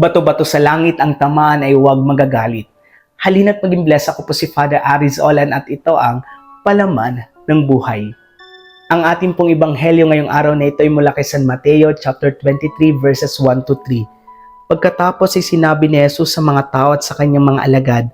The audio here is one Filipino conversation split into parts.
Bato-bato sa langit ang tamaan ay huwag magagalit. Halina't maging bless ako po si Father Aris Olan at ito ang Palaman ng Buhay. Ang ating pong ebanghelyo ngayong araw na ito ay mula kay San Mateo chapter 23 verses 1 to 3. Pagkatapos ay sinabi ni Jesus sa mga tao at sa kanyang mga alagad,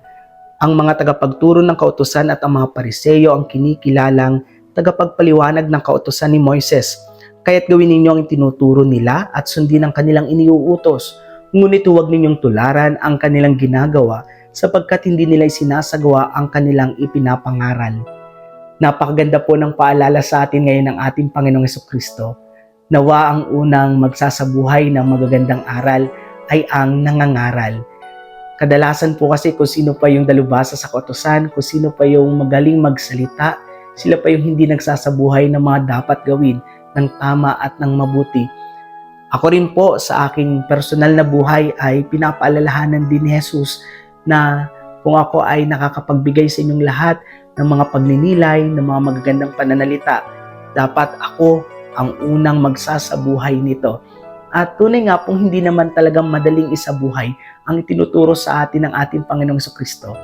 ang mga tagapagturo ng kautusan at ang mga pariseyo ang kinikilalang tagapagpaliwanag ng kautusan ni Moises. Kaya't gawin ninyo ang tinuturo nila at sundin ang kanilang iniuutos. Ngunit huwag ninyong tularan ang kanilang ginagawa sapagkat hindi nila isinasagawa ang kanilang ipinapangaral. Napakaganda po ng paalala sa atin ngayon ng ating Panginoong Kristo. Nawa ang unang magsasabuhay ng magagandang aral ay ang nangangaral. Kadalasan po kasi kung sino pa yung dalubasa sa kautusan, kung sino pa yung magaling magsalita, sila pa yung hindi nagsasabuhay ng mga dapat gawin ng tama at ng mabuti. Ako rin po sa aking personal na buhay ay pinapaalalahanan din ni Jesus na kung ako ay nakakapagbigay sa inyong lahat ng mga pagninilay, ng mga magagandang pananalita, dapat ako ang unang magsasabuhay nito. At tunay nga pong hindi naman talagang madaling isabuhay ang itinuturo sa atin ng ating Panginoong Kristo.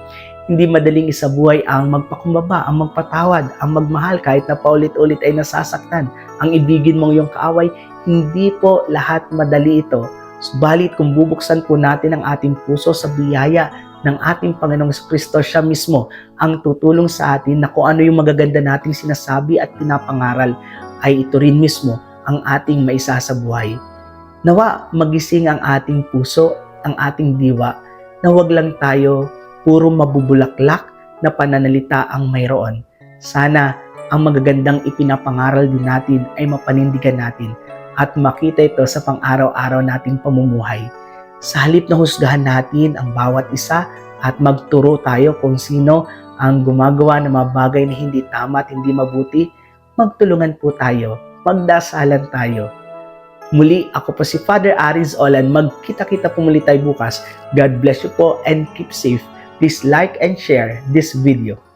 Hindi madaling isabuhay ang magpakumbaba, ang magpatawad, ang magmahal kahit na paulit-ulit ay nasasaktan. Ang ibigin mong iyong kaaway, hindi po lahat madali ito. Subalit kung bubuksan po natin ang ating puso sa biyaya ng ating Panginoong Kristo, siya mismo ang tutulong sa atin na kung ano yung magaganda nating sinasabi at pinapangaral ay ito rin mismo ang ating maisasabuhay. Nawa magising ang ating puso, ang ating diwa, na wag lang tayo puro mabubulaklak na pananalita ang mayroon. Sana ang magagandang ipinapangaral din natin ay mapanindigan natin at makita ito sa pang-araw-araw nating pamumuhay. Sa halip na husgahan natin ang bawat isa at magturo tayo kung sino ang gumagawa ng mga bagay na hindi tama at hindi mabuti, magtulungan po tayo, magdasalan tayo. Muli, ako po si Father Aris Olan. Magkita-kita po muli tayo bukas. God bless you po and keep safe. Please like and share this video.